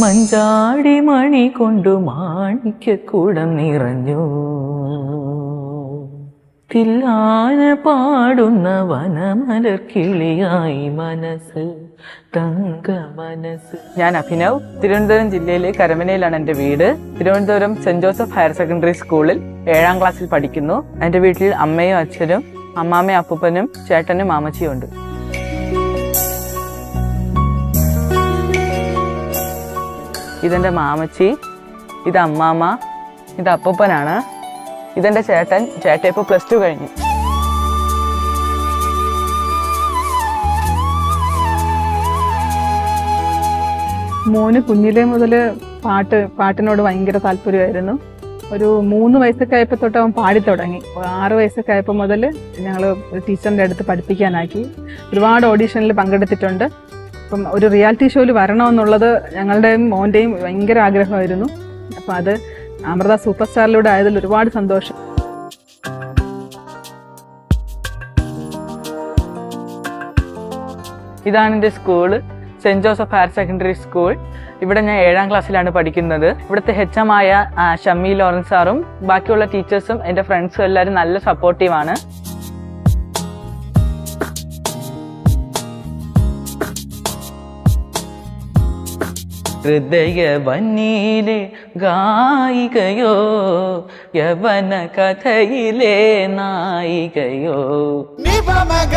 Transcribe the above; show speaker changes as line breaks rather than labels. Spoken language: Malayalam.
മഞ്ചാടി മണി കൊണ്ടു മാണിക്കൂടം നിറഞ്ഞു. തില്ലാന പാടുന്ന വനമലർ കിളിയായി മനസ്സ് തങ്ക മനസ്സ്. ഞാൻ അഭിനവ് തിരുവനന്തപുരം ജില്ലയിലെ കരമനയിലാണ് എന്റെ വീട്. Thiruvananthapuram saint Joseph higher secondary സ്കൂളിൽ ഏഴാം ക്ലാസ്സിൽ പഠിക്കുന്നു. എന്റെ വീട്ടിൽ അമ്മയും അച്ഛനും അമ്മാമ്മയും അപ്പൂപ്പനും ചേട്ടനും മാമച്ചിയും ഉണ്ട്. ഇതെന്റെ മാമച്ചി ഇത് അമ്മാമ്മ ഇത് അപ്പൂപ്പനാണ്. ഇതെന്റെ ചേട്ടൻ ചേട്ടൻ ഇപ്പോൾ പ്ലസ് ടു കഴിഞ്ഞു.
മോന് കുഞ്ഞിലേ മുതൽ പാട്ട് പാട്ടിനോട് ഭയങ്കര താല്പര്യമായിരുന്നു. ഒരു മൂന്ന് വയസ്സൊക്കെ ആയപ്പോൾ തൊട്ട് അവൻ പാടി തുടങ്ങി. ആറ് വയസ്സൊക്കെ ആയപ്പോൾ മുതൽ ഞങ്ങൾ ടീച്ചറിന്റെ അടുത്ത് പഠിപ്പിക്കാനാക്കി. ഒരുപാട് ഓഡീഷനിൽ പങ്കെടുത്തിട്ടുണ്ട്. അപ്പം ഒരു റിയാലിറ്റി ഷോയിൽ വരണമെന്നുള്ളത് ഞങ്ങളുടെയും മോന്റെയും ഭയങ്കര ആഗ്രഹമായിരുന്നു. അപ്പം അത് അമൃത സൂപ്പർ സ്റ്റാറിലൂടെ ആയതിൽ ഒരുപാട് സന്തോഷം.
ഇതാണ് എന്റെ school saint Joseph higher secondary school. ഇവിടെ ഞാൻ ഏഴാം ക്ലാസ്സിലാണ് പഠിക്കുന്നത്. ഇവിടുത്തെ ഹെച്ച് എം ആയ ഷമ്മി ലോറൻസ് സാറും ബാക്കിയുള്ള ടീച്ചേഴ്സും എന്റെ ഫ്രണ്ട്സും എല്ലാവരും നല്ല സപ്പോർട്ടീവാണ് ഹൃദയ വന്നിയിലെ ഗായികയോ യവന കഥയിലെ നായികയോ.
നിപമക